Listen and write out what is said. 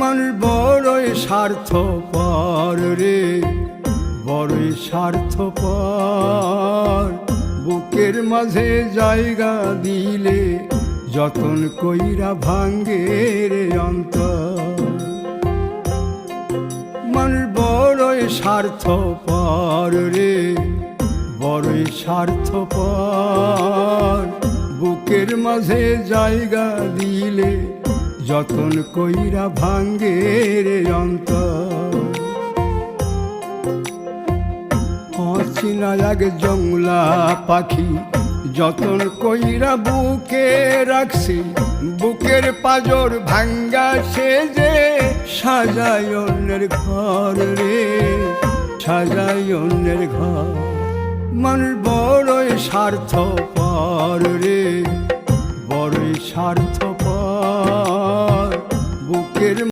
মানুষ বড়ই স্বার্থ পর রে, বড়ই স্বার্থ পর বুকের মাঝে জায়গা দিলে যতন কইরা ভাঙ্গে রে অন্তর। মানুষ বড়ই স্বার্থ পর রে, বড়ই স্বার্থ পর বুকের মাঝে জায়গা দিলে যতন কইরা ভাঙ্গে রে অন্তর। অচিনা এক জংলা পাখি যতন কইরা বুকে রাখছি, বুকের পাজর ভাঙ্গা সে যে সাজাই অন্যের ঘর রে সাজাই অন্যের ঘর। মন বড়ই স্বার্থ পর রে, বড়ই স্বার্থ পর